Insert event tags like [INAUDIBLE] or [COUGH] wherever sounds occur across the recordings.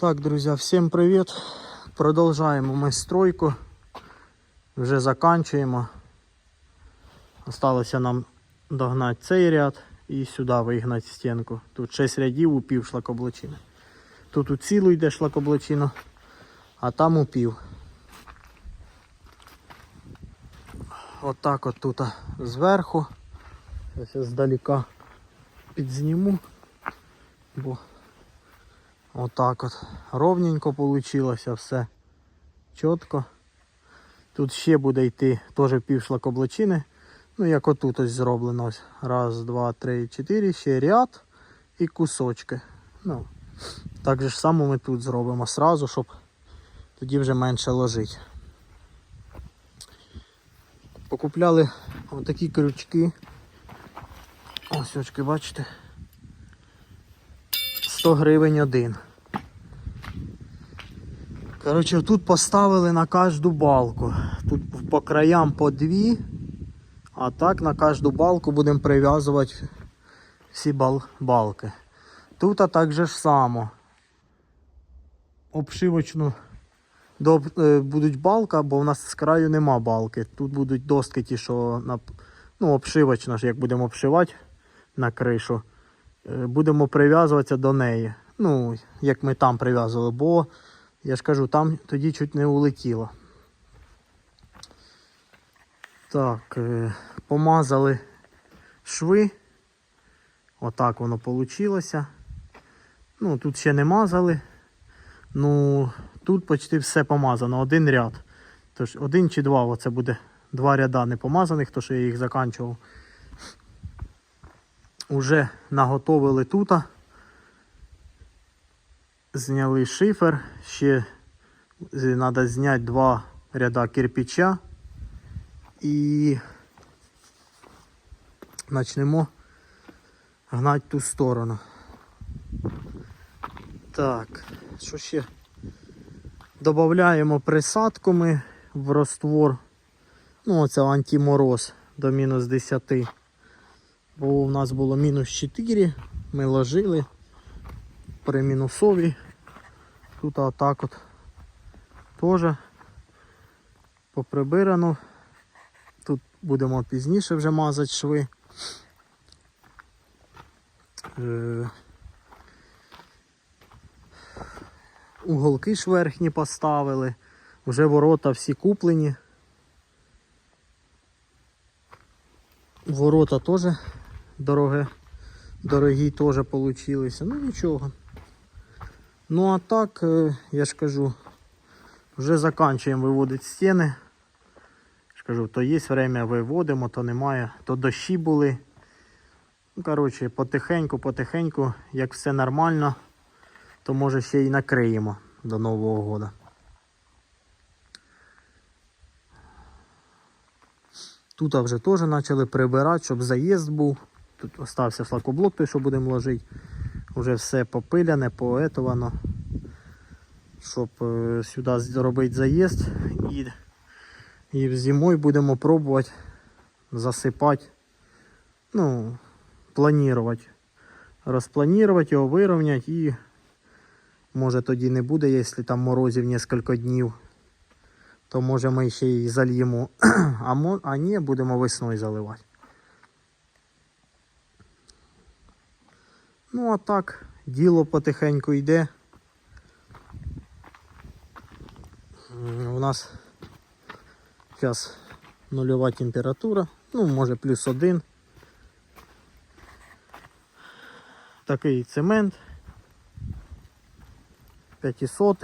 Так, друзья, всем привет. Продовжаємо ми стройку. Вже заканчуємо. Осталося нам догнати цей ряд і сюди вигнати стінку. Тут 6 рядів у пів шлакоблочини. Тут у цілу йде шлакоблочина, а там у пів. Отак от тут зверху. Ось я здалека підзніму. Бо Отак от. Ровненько получилося все. Чітко. Тут ще буде йти теж пів шлакоблочини. Ну, як отут ось зроблено. Раз, два, три, чотири, ще ряд і кусочки. Ну, так же ж само ми тут зробимо сразу, щоб тоді вже менше ложить. Покупляли отакі крючки. Ось очки, бачите? 100 гривень один. Коротше, тут поставили на кожну балку. Тут по краям по дві, а так на кожну балку будемо прив'язувати всі бал балки. Тут а так же само. Обшивочну до, е, будуть балка, бо в нас з краю нема балки. Тут будуть доски ті, що на, ну, обшивочна як будемо обшивати на кришу. Е, будемо прив'язуватися до неї. Ну, як ми там прив'язували, бо я ж кажу, там тоді чуть не улетіло. Так, е, помазали шви. Отак воно вийшло. Ну, тут ще не мазали. Ну, тут почти все помазано, один ряд. Тож один чи два, оце буде два ряда не помазаних, то що я їх заканчував. Уже наготовили тут. Зняли шифер. Ще треба зняти два ряда кирпича. І почнемо гнати ту сторону. Так, що ще? Додаємо присадку ми в роствор. Ну, оце антимороз до мінус 10. Бо у нас було мінус 4, ми ложили при мінусові. Тут отак от теж поприбирано. Тут будемо пізніше вже мазати шви. Е, Уголки ж верхні поставили, вже ворота всі куплені. Ворота теж дороге, дорогі теж получилися. Ну нічого. Ну а так, е, я ж кажу, вже заканчуємо виводити стіни. Я ж кажу, то є время виводимо, то немає, то дощі були. Ну, коротше, потихеньку, потихеньку, як все нормально, то може ще й накриємо до Нового года. Тут вже теж почали прибирати, щоб заїзд був. Тут остався шлакоблок, той, що будемо ложити. Вже все попиляне, поетовано. Щоб е, сюди зробити заїзд і, і зимою будемо пробувати засипати. Ну, планувати. Розпланувати його, вирівняти і може тоді не буде, якщо там морозів кілька днів то може ми ще й зальємо, [CLEARS THROAT] а, а ні, будемо весною заливати. Ну а так, діло потихеньку йде. У нас зараз нульова температура, ну може плюс один. Такий цемент. 500.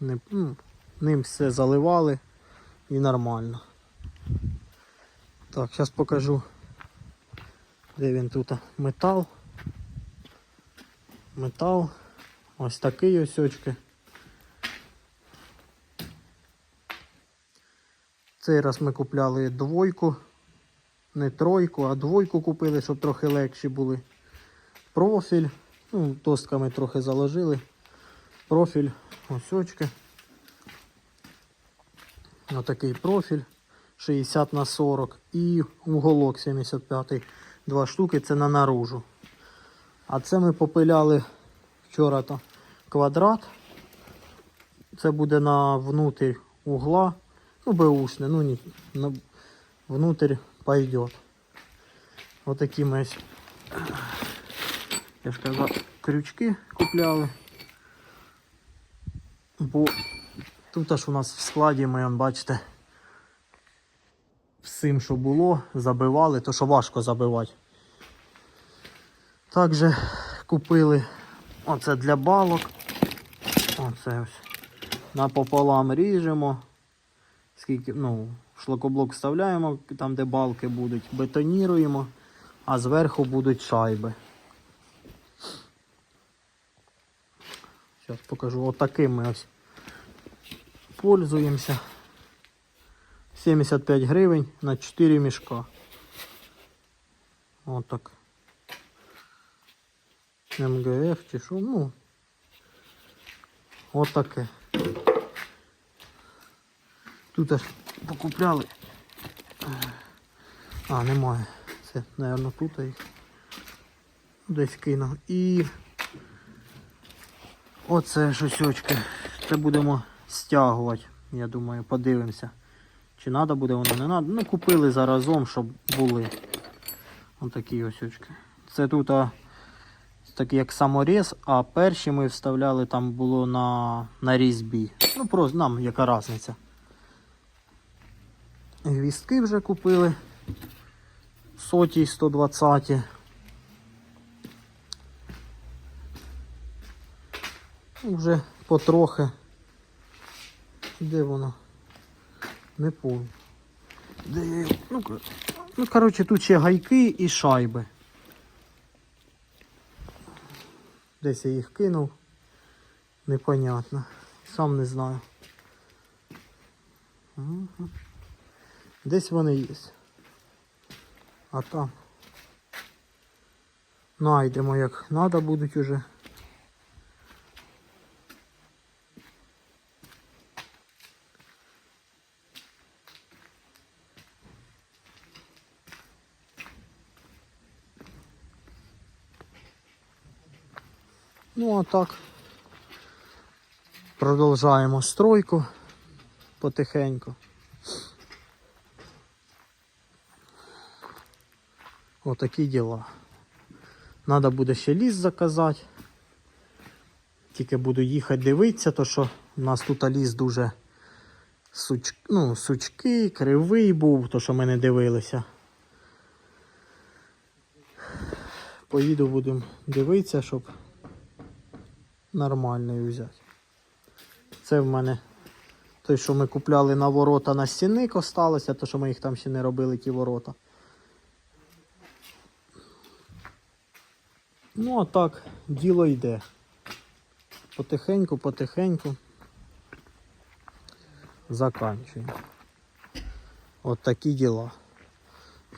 Не, ну, ним все заливали і нормально. Так, зараз покажу, де він тут метал. Метал. Ось такий ось. Цей раз ми купляли двойку, не тройку, а двойку купили, щоб трохи легші були. Профіль. Ну, тостками трохи заложили. Профіль, ось очки. Отакий профіль 60 на 40 і уголок 75. Два штуки це на наружу. А це ми попиляли вчора то квадрат. Це буде на внутрь угла. Ну, бэушне, ну не, на, внутрь пойдет. Вот такі ми ось, я ж казав, крючки купляли. Бо тут аж у нас в складі ми, бачите, всім, що було, забивали, то що важко забивати. Також купили оце для балок. Оце ось. Напополам ріжемо. Скільки, ну, шлакоблок вставляємо, там де балки будуть, бетоніруємо, а зверху будуть шайби. Зараз покажу. Отаким ми ось пользуємося. 75 гривень на 4 мішка. Отак. МГФ чи що, ну. Отаке. Тут аж покупляли. А, немає. Це, мабуть, тут їх десь кинув. І оце шосючки. Це будемо стягувати. Я думаю, подивимося. Чи треба буде воно, не треба. Ну, купили заразом, щоб були. Ось такі ось очки. Це тут а, такий як саморіз, а перші ми вставляли там було на, на різьбі. Ну, просто нам яка різниця. Гвістки вже купили. Соті 120. Ну, Вже потрохи. Де воно? Не помню. Ну, ну, коротше, тут ще гайки і шайби. Десь я їх кинув. Непонятно. Сам не знаю. Десь вони є. А там. Найдемо як треба будуть уже. Ну а так. Продовжаємо стройку потихеньку. Отакі діла. Надо буде ще ліс заказати. Тільки буду їхати дивитися, то що у нас тут ліс дуже суч... ну, сучки, кривий був, то що ми не дивилися. Поїду будемо дивитися, щоб нормальний взяти. Це в мене той, що ми купляли на ворота на стінник осталося, то що ми їх там ще не робили, ті ворота. Ну, а так, діло йде. Потихеньку, потихеньку. Заканчуємо. От такі діла.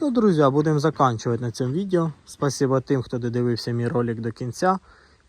Ну, друзі, будемо заканчувати на цьому відео. Спасибо тим, хто додивився мій ролик до кінця.